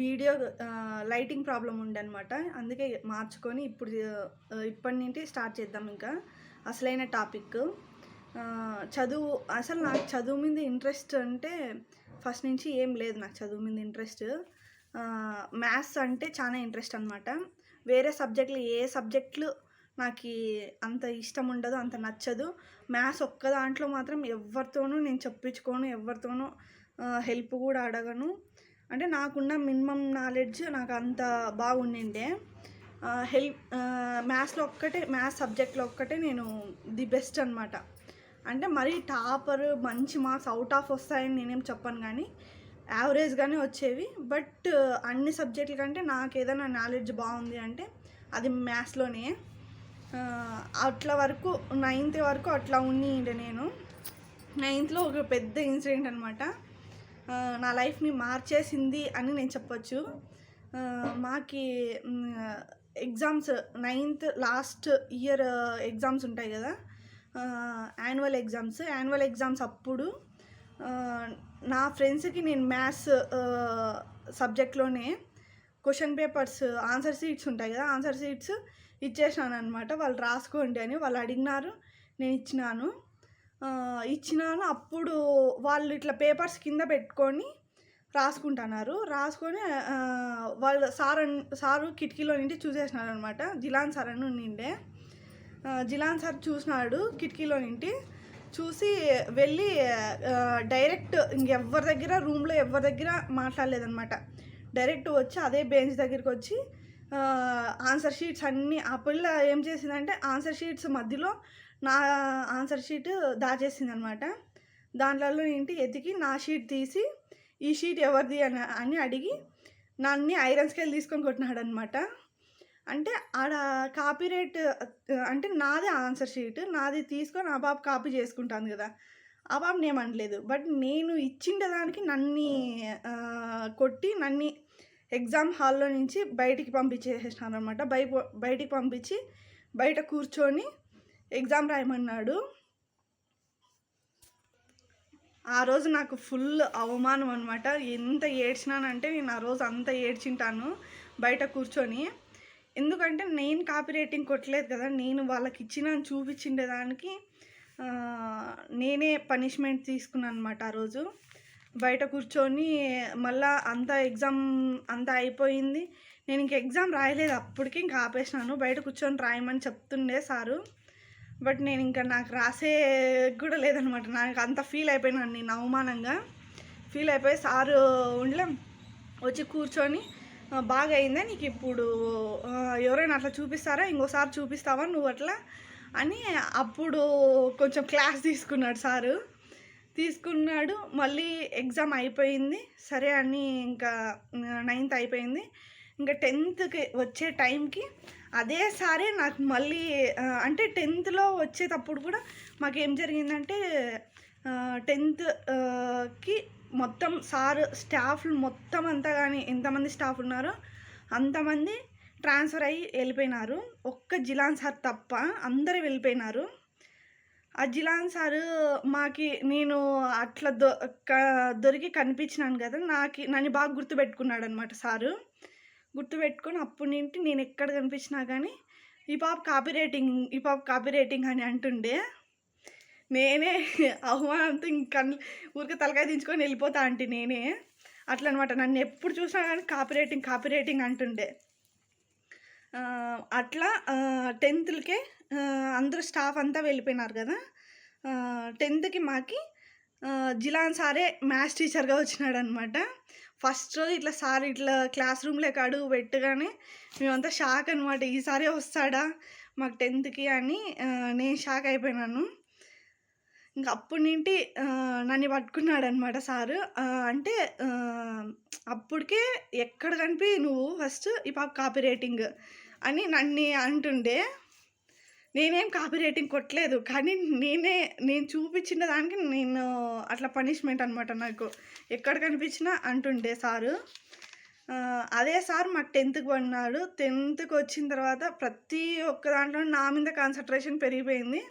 Video lighting problem ఉండనమాట అందుకే మార్చుకొని ఇప్పుడు ఇప్పటి నుండి స్టార్ట్ చేద్దాం ఇంకా. అసలైన టాపిక్. చదువు అసలు నాకు చదువు మీద ఇంట్రెస్ట్ అంటే ఫస్ట్ నుంచి ఏం లేదు నాకు చదువు మీద ఇంట్రెస్ట్. మ్యాథ్స్ అంటే చాలా ఇంట్రెస్ట్ అనమాట వేరే సబ్జెక్టులు ఏ సబ్జెక్టులు నాకు అంత ఇష్టం ఉండదు అంత నచ్చదు. మ్యాథ్స్ ఒక్క దాంట్లో మాత్రం ఎవరితోనూ నేను చెప్పించుకోను ఎవరితోనూ హెల్ప్ కూడా అడగను. అంటే నాకున్న మినిమం నాలెడ్జ్ నాకు అంత బాగుండిండే హెల్ప్ మ్యాథ్స్లో ఒక్కటే మ్యాథ్స్ సబ్జెక్ట్లో ఒక్కటే నేను ది బెస్ట్ అనమాట అంటే మరీ టాపర్ మంచి మార్క్స్ అవుట్ ఆఫ్ వస్తాయని నేనేం చెప్పను కానీ యావరేజ్గానే వచ్చేవి. బట్ అన్ని సబ్జెక్టుల కంటే నాకు ఏదైనా నాలెడ్జ్ బాగుంది అంటే అది మ్యాథ్స్లోనే. అట్లా వరకు నైన్త్ వరకు అట్లా ఉండి నేను. నైన్త్లో ఒక పెద్ద ఇన్సిడెంట్ అనమాట నా లైఫ్ని మార్చేసింది అని నేను చెప్పొచ్చు. మాకి exams ninth last year exams ఉంటాయి కదా? Annual exams. యాన్యువల్ ఎగ్జామ్స్ అప్పుడు నా ఫ్రెండ్స్కి నేను మ్యాథ్స్ సబ్జెక్ట్లోనే క్వశ్చన్ పేపర్స్ ఆన్సర్ షీట్స్ ఉంటాయి కదా? ఆన్సర్ షీట్స్ ఇచ్చేసాను అనమాట వాళ్ళు రాసుకోండి అని వాళ్ళు అడిగినారు. నేను ఇచ్చినాను. ఇచ్చినాను. అప్పుడు వాళ్ళు ఇట్లా పేపర్స్ కింద పెట్టుకొని రాసుకుంటున్నారు. రాసుకొని వాళ్ళు సార్ అన్- సారు కిటికీలో నుండి చూసేసినారు అనమాట జిలాన్ సార్ అని నిండే జిలాన్ సార్ చూసినాడు కిటికీలో నుండి. చూసి వెళ్ళి డైరెక్ట్ ఇంకెవరి దగ్గర రూమ్లో ఎవరి దగ్గర మాట్లాడలేదనమాట డైరెక్ట్ వచ్చి అదే బెంచ్ దగ్గరికి వచ్చి ఆన్సర్ షీట్స్ అన్నీ ఆ పిల్ల ఏం చేసిందంటే ఆన్సర్ షీట్స్ మధ్యలో నా ఆన్సర్ షీట్ దాచేసింది అనమాట దాంట్లో ఏంటి? ఎతికి నా షీట్ తీసి ఈ షీట్ ఎవరిది అని అని అడిగి నన్ను ఐరన్ స్కేల్ తీసుకొని కొట్టినాడు అనమాట అంటే ఆడ కాపీ రేట్ అంటే నాదే ఆన్సర్ షీట్ నాది తీసుకొని ఆ బాబు కాపీ చేసుకుంటాను కదా. ఆ బాబు నేమనలేదు బట్ నేను ఇచ్చిండే దానికి నన్ను కొట్టి నన్ను ఎగ్జామ్ హాల్లో నుంచి బయటికి పంపించేసేసినారు అనమాట బయ బయటికి పంపించి బయట కూర్చొని ఎగ్జామ్ రాయమన్నాడు. ఆ రోజు నాకు ఫుల్ అవమానం అనమాట ఎంత ఏడ్చినానంటే నేను ఆ రోజు అంత ఏడ్చింటాను బయట కూర్చొని. ఎందుకంటే నేను కాపీ రేటింగ్ కొట్టలేదు కదా నేను వాళ్ళకి ఇచ్చిన చూపించిండే దానికి నేనే పనిష్మెంట్ తీసుకున్నాను అనమాట ఆ రోజు. బయట కూర్చొని మళ్ళా అంత ఎగ్జామ్ అంతా అయిపోయింది. నేను ఇంక ఎగ్జామ్ రాయలేదు. అప్పటికి ఇంకా ఆపేసినాను. బయట కూర్చొని రాయమని చెప్తుండే సారు. బట్ నేను ఇంకా నాకు రాసే కూడా లేదనమాట. నాకు అంత ఫీల్ అయిపోయినాను నేను అవమానంగా. ఫీల్ అయిపోయి సారు ఉండలేం వచ్చి కూర్చొని బాగా అయిందా నీకు ఇప్పుడు? ఎవరైనా అట్లా చూపిస్తారా? ఇంకోసారి చూపిస్తావా నువ్వు అట్లా? అని అప్పుడు కొంచెం క్లాస్ తీసుకున్నాడు సారు. తీసుకున్నాడు. మళ్ళీ ఎగ్జామ్ అయిపోయింది. సరే అని ఇంకా నైన్త్ అయిపోయింది. ఇంకా టెన్త్కి వచ్చే టైంకి అదే సారే నాకు మళ్ళీ అంటే టెన్త్లో వచ్చేటప్పుడు కూడా మాకేం జరిగిందంటే టెన్త్కి మొత్తం సార్ స్టాఫ్లు మొత్తం అంతా కానీ ఎంతమంది స్టాఫ్ ఉన్నారో అంతమంది ట్రాన్స్ఫర్ అయ్యి వెళ్ళిపోయినారు. ఒక్క జిలాన్ సార్ తప్ప అందరూ వెళ్ళిపోయినారు. ఆ జిలాన్ సారు మాకి నేను అట్లా దొ క- దొరికి కనిపించినాను కదా నాకు నన్ను బాగా గుర్తుపెట్టుకున్నాడు అనమాట సారు. గుర్తుపెట్టుకొని అప్పుడు నుండి నేను ఎక్కడ కనిపించినా కానీ ఈ పాప కాపీ రేటింగ్ ఈ పాప కాపీ రేటింగ్ అని అంటుండే. నేనే అవమానంతో ఇంకా ఊరికే తలకాయ దించుకొని వెళ్ళిపోతా అంటే నేనే. అట్లా అనమాట నన్ను ఎప్పుడు చూసినా కానీ కాపీ రేటింగ్ కాపీ రేటింగ్ అంటుండే. అట్లా టెన్త్లకే అందరూ స్టాఫ్ అంతా వెళ్ళిపోయినారు కదా. టెన్త్కి మాకి జిలాన్ సారే మ్యాథ్స్ టీచర్గా వచ్చినాడు అనమాట ఫస్ట్ రోజు ఇట్లా సార్ ఇట్లా క్లాస్ రూమ్లోకి అడుగు పెట్టగానే మేమంతా షాక్ అనమాట ఈసారే వస్తాడా మాకు టెన్త్కి అని నేను షాక్ అయిపోయినాను. ఇంకా అప్పటి నుండి నన్ను పట్టుకున్నాడు అనమాట సారు అంటే అప్పటికే ఎక్కడ కనిపి నువ్వు ఫస్ట్ ఈ పాప కాపీ రేటింగ్ అని నన్ను అంటుండే. నేనేం కాపీ రేటింగ్ కొట్టలేదు. కానీ నేనే నేను చూపించిన దానికి నేను అట్లా పనిష్మెంట్ అనమాట నాకు. ఎక్కడ కనిపించినా అంటుండే సారు. అదే సార్ మాకు టెన్త్కి పడినాడు. టెన్త్కి వచ్చిన తర్వాత ప్రతి ఒక్క దాంట్లో నా మీద కాన్సన్ట్రేషన్ పెరిగిపోయింది.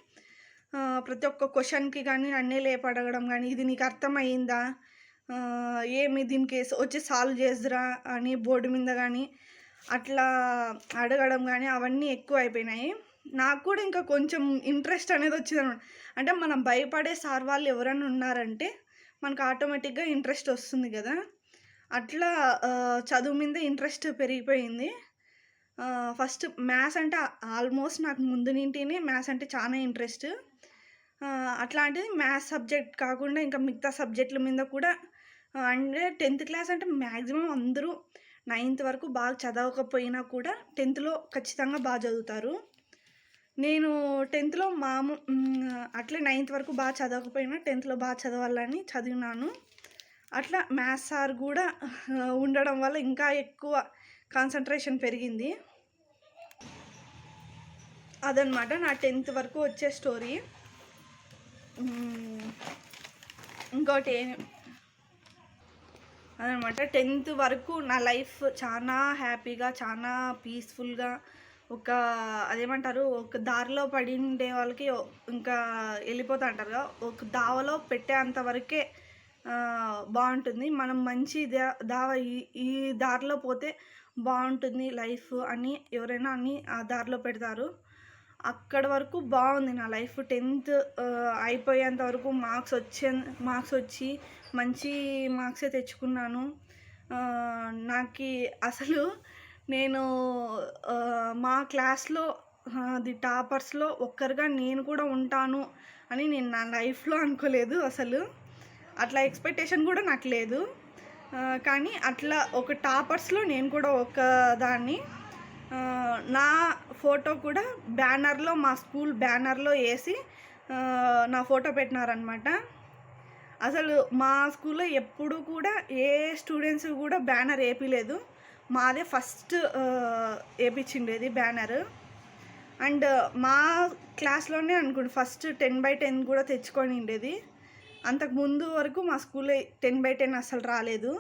ప్రతి ఒక్క క్వశ్చన్కి కానీ నన్నే లేపడగడం కానీ ఇది నీకు అర్థమైందా ఏమి దీనికి వచ్చి సాల్వ్ చేద్దురా అని బోర్డు మీద కానీ అట్లా అడగడం కానీ అవన్నీ ఎక్కువ అయిపోయినాయి నాకు కూడా ఇంకా కొంచెం ఇంట్రెస్ట్ అనేది వచ్చింది అనమాట అంటే మనం భయపడే సార్ వాళ్ళు ఎవరైనా ఉన్నారంటే మనకు ఆటోమేటిక్గా ఇంట్రెస్ట్ వస్తుంది కదా. అట్లా చదువు మీద ఇంట్రెస్ట్ పెరిగిపోయింది. ఫస్ట్ మ్యాథ్స్ అంటే ఆల్మోస్ట్ నాకు ముందు నుంటినే మ్యాథ్స్ అంటే చాలా ఇంట్రెస్ట్. అట్లాంటిది మ్యాథ్స్ సబ్జెక్ట్ కాకుండా ఇంకా మిగతా సబ్జెక్టుల మీద కూడా అంటే టెన్త్ క్లాస్ అంటే మ్యాక్సిమం అందరూ నైన్త్ వరకు బాగా చదవకపోయినా కూడా టెన్త్లో ఖచ్చితంగా బాగా చదువుతారు. నేను టెన్త్లో మాము అట్లే నైన్త్ వరకు బాగా చదవకపోయినా టెన్త్లో బాగా చదవాలని చదివినాను. అట్లా మ్యాథ్స్ సార్ కూడా ఉండడం వల్ల ఇంకా ఎక్కువ కాన్సన్ట్రేషన్ పెరిగింది. అదనమాట నా టెన్త్ వరకు వచ్చే స్టోరీ. ఇంకోటి ఏ- అదనమాట టెన్త్ వరకు నా లైఫ్ చాలా హ్యాపీగా చాలా పీస్ఫుల్గా ఒక అదేమంటారు ఒక దారిలో పడి ఉండే వాళ్ళకి ఇంకా వెళ్ళిపోతా అంటారు కదా ఒక దావలో పెట్టేంత వరకే బాగుంటుంది. మనం మంచి దా- దావ ఈ ఈ దారిలో పోతే బాగుంటుంది లైఫ్ అని ఎవరైనా అని ఆ దారిలో పెడతారు. అక్కడ వరకు బాగుంది నా లైఫ్. టెన్త్ అయిపోయేంత వరకు మార్క్స్ వచ్చే మార్క్స్ వచ్చి మంచి మార్క్సే తెచ్చుకున్నాను. నాకు అసలు నేను మా క్లాస్లో ది టాపర్స్లో ఒక్కరిగా నేను కూడా ఉంటాను అని నేను నా లైఫ్లో అనుకోలేదు అసలు. అట్లా ఎక్స్పెక్టేషన్ కూడా నాకు లేదు. కానీ అట్లా ఒక టాపర్స్లో నేను కూడా ఒక దాన్ని నా ఫోటో కూడా బ్యానర్లో మా స్కూల్ బ్యానర్లో వేసి నా ఫోటో పెట్టినారనమాట అసలు మా స్కూల్లో ఎప్పుడు కూడా ఏ స్టూడెంట్స్ కూడా బ్యానర్ వేయలేదు మాదే ఫస్ట్ వేపించిండేది బ్యానర్. అండ్ మా క్లాస్లోనే అనుకోండి ఫస్ట్ టెన్ బై టెన్ కూడా తెచ్చుకొని ఉండేది అంతకు ముందు వరకు మా స్కూల్లో టెన్ బై టెన్ అసలు రాలేదు.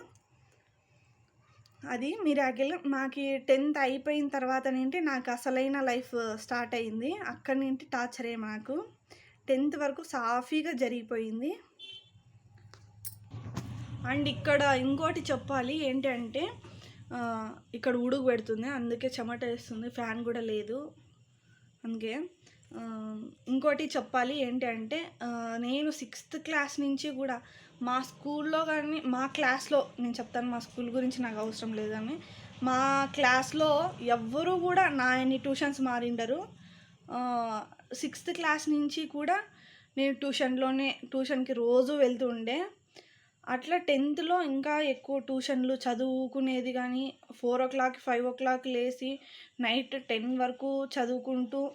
అది మిరాకిల్ మాకు టెన్త్ అయిపోయిన తర్వాత నుండి నాకు అసలైన లైఫ్ స్టార్ట్ అయింది అక్కడి నుండి టార్చరే మాకు. టెన్త్ వరకు సాఫీగా జరిగిపోయింది. అండ్ ఇక్కడ ఇంకోటి చెప్పాలి ఏంటంటే ఇక్కడ ఉడుగు పెడుతుంది. అందుకే చెమట వేస్తుంది. ఫ్యాన్ కూడా లేదు. అందుకే ఇంకోటి చెప్పాలి ఏంటి అంటే నేను సిక్స్త్ క్లాస్ నుంచి కూడా మా స్కూల్లో కానీ మా క్లాస్లో నేను చెప్తాను మా స్కూల్ గురించి నాకు అవసరం లేదు కానీ మా క్లాస్లో ఎవ్వరూ కూడా నా ఎన్ని ట్యూషన్స్ మారిండరు. సిక్స్త్ క్లాస్ నుంచి కూడా నేను ట్యూషన్లోనే ట్యూషన్కి రోజు వెళ్తూ ఉండే. అట్లా టెన్త్లో ఇంకా ఎక్కువ ట్యూషన్లు చదువుకునేది కానీ four o'clock five o'clock లేచి నైట్ టెన్ వరకు చదువుకుంటూ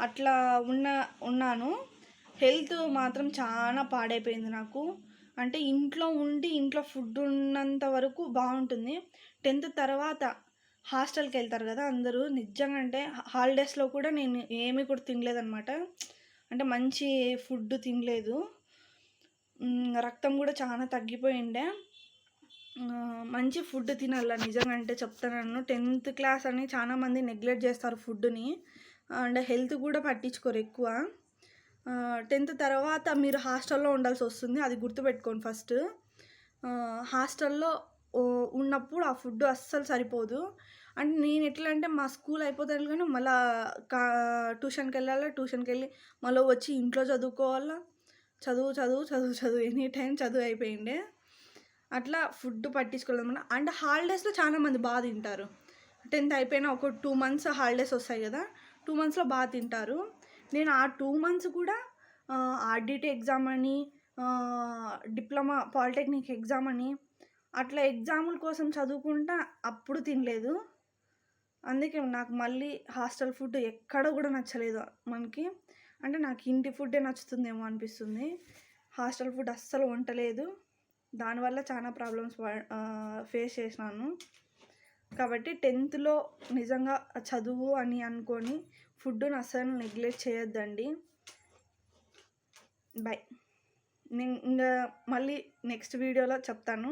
అట్లా ఉన్న ఉన్నాను. హెల్త్ మాత్రం చాలా పాడైపోయింది నాకు. అంటే ఇంట్లో ఉండి ఇంట్లో ఫుడ్ ఉన్నంత వరకు బాగుంటుంది. టెన్త్ తర్వాత హాస్టల్కి వెళ్తారు కదా అందరూ. నిజంగా అంటే హాలిడేస్లో కూడా నేను ఏమీ కూడా తినలేదన్నమాట. అంటే మంచి ఫుడ్ తినలేదు. రక్తం కూడా చాలా తగ్గిపోయిండే. మంచి ఫుడ్ తినాల నిజంగా అంటే చెప్తాను టెన్త్ క్లాస్ అని చాలామంది నెగ్లెక్ట్ చేస్తారు ఫుడ్ని. అండ్ హెల్త్ కూడా పట్టించుకోరు ఎక్కువ. టెన్త్ తర్వాత మీరు హాస్టల్లో ఉండాల్సి వస్తుంది అది గుర్తుపెట్టుకోండి ఫస్ట్. హాస్టల్లో ఉన్నప్పుడు ఆ ఫుడ్ అస్సలు సరిపోదు. అంటే నేను ఎట్లా అంటే మా స్కూల్ అయిపోతాను కానీ మళ్ళీ కా ట్యూషన్కి వెళ్ళాలా ట్యూషన్కి వెళ్ళి మళ్ళీ వచ్చి ఇంట్లో చదువుకోవాలా చదువు చదువు చదువు చదువు. ఎనీ టైం చదువు అయిపోయిండే. అట్లా ఫుడ్ పట్టించుకోలేదు అండ్ హాలిడేస్లో చాలా మంది బాగా తింటారు. టెన్త్ అయిపోయిన ఒక టూ మంత్స్ హాలిడేస్ వస్తాయి కదా టూ మంత్స్లో బాగా తింటారు. నేను ఆ టూ మంత్స్ కూడా ఆర్డిటీ ఎగ్జామ్ అని డిప్లొమా పాలిటెక్నిక్ ఎగ్జామ్ అని అట్లా ఎగ్జాముల కోసం చదువుకుంటా అప్పుడు తినలేదు. అందుకే నాకు మళ్ళీ హాస్టల్ ఫుడ్ ఎక్కడ కూడా నచ్చలేదు మనకి. అంటే నాకు ఇంటి ఫుడ్డే నచ్చుతుందేమో అనిపిస్తుంది. హాస్టల్ ఫుడ్ అస్సలు వంటలేదు. దానివల్ల చాలా ప్రాబ్లమ్స్ ఫేస్ చేసినాను. కాబట్టి టెన్త్లో నిజంగా చదువు అని అనుకొని ఫుడ్ని అస్సలు నెగ్లెక్ట్ చేయొద్దండి. బాయ్ నేను ఇంకా మళ్ళీ నెక్స్ట్ వీడియోలో చెప్తాను.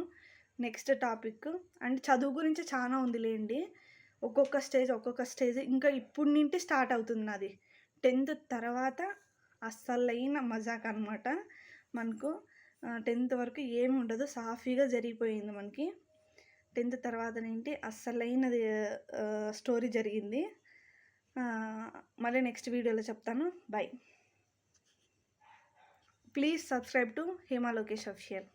Next topic. అండ్ చదువు గురించి చాలా ఉందిలేండి. ఒక్కొక్క స్టేజ్ ఒక్కొక్క స్టేజ్. ఇంకా ఇప్పుడు నుండి స్టార్ట్ అవుతుంది నాది. టెన్త్ తర్వాత అస్సలైన మజాక్ అనమాట మనకు టెన్త్ వరకు ఏమి ఉండదు. సాఫీగా జరిగిపోయింది మనకి. టెన్త్ తర్వాత ఏంటి అస్సలైనది స్టోరీ జరిగింది. మళ్ళీ నెక్స్ట్ వీడియోలో చెప్తాను. Bye please subscribe to Hema Lokesh official.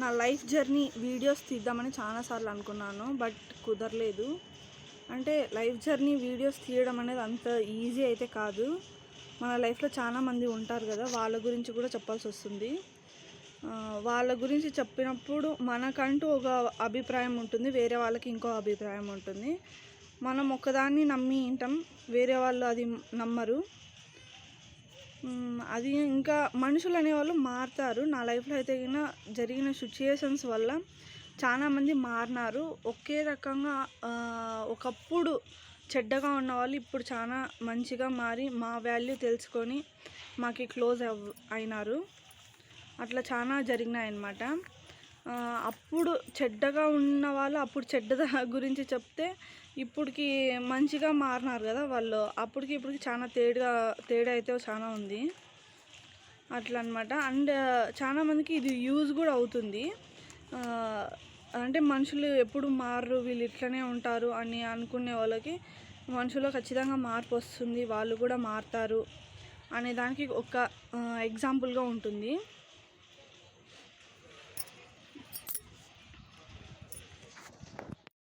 నా లైఫ్ జర్నీ వీడియోస్ తీద్దామని చాలాసార్లు అనుకున్నాను బట్ కుదరలేదు. అంటే లైఫ్ జర్నీ వీడియోస్ తీయడం అనేది అంత ఈజీ అయితే కాదు. మన లైఫ్లో చాలామంది ఉంటారు కదా వాళ్ళ గురించి కూడా చెప్పాల్సి వస్తుంది. వాళ్ళ గురించి చెప్పినప్పుడు మనకంటూ ఒక అభిప్రాయం ఉంటుంది వేరే వాళ్ళకి ఇంకో అభిప్రాయం ఉంటుంది. మనం ఒకదాన్ని నమ్మి వింటాం వేరే వాళ్ళు అది నమ్మరు. అది ఇంకా మనుషులు అనేవాళ్ళు మారుతారు. నా లైఫ్లో అయితే జరిగిన సిచ్యుయేషన్స్ వల్ల చాలామంది మారినారు. ఒకే రకంగా ఒకప్పుడు చెడ్డగా ఉన్న వాళ్ళు ఇప్పుడు చాలా మంచిగా మారి మా వాల్యూ తెలుసుకొని మాకు క్లోజ్ అవ్ అయినారు. అట్లా చాలా జరిగినాయి అన్నమాట అప్పుడు చెడ్డగా ఉన్న వాళ్ళు అప్పుడు చెడ్డ గురించి చెప్తే ఇప్పటికి మంచిగా మారినారు కదా వాళ్ళు. అప్పటికి ఇప్పటికి చాలా తేడా తేడా అయితే చాలా ఉంది. అట్లా అనమాట అండ్ చాలా మందికి ఇది యూజ్ కూడా అవుతుంది. అంటే మనుషులు ఎప్పుడు మారరు వీళ్ళు ఇట్లనే ఉంటారు అని అనుకునే వాళ్ళకి మనుషుల్లో ఖచ్చితంగా మార్పు వస్తుంది వాళ్ళు కూడా మారుతారు అనే దానికి ఒక ఎగ్జాంపుల్గా ఉంటుంది.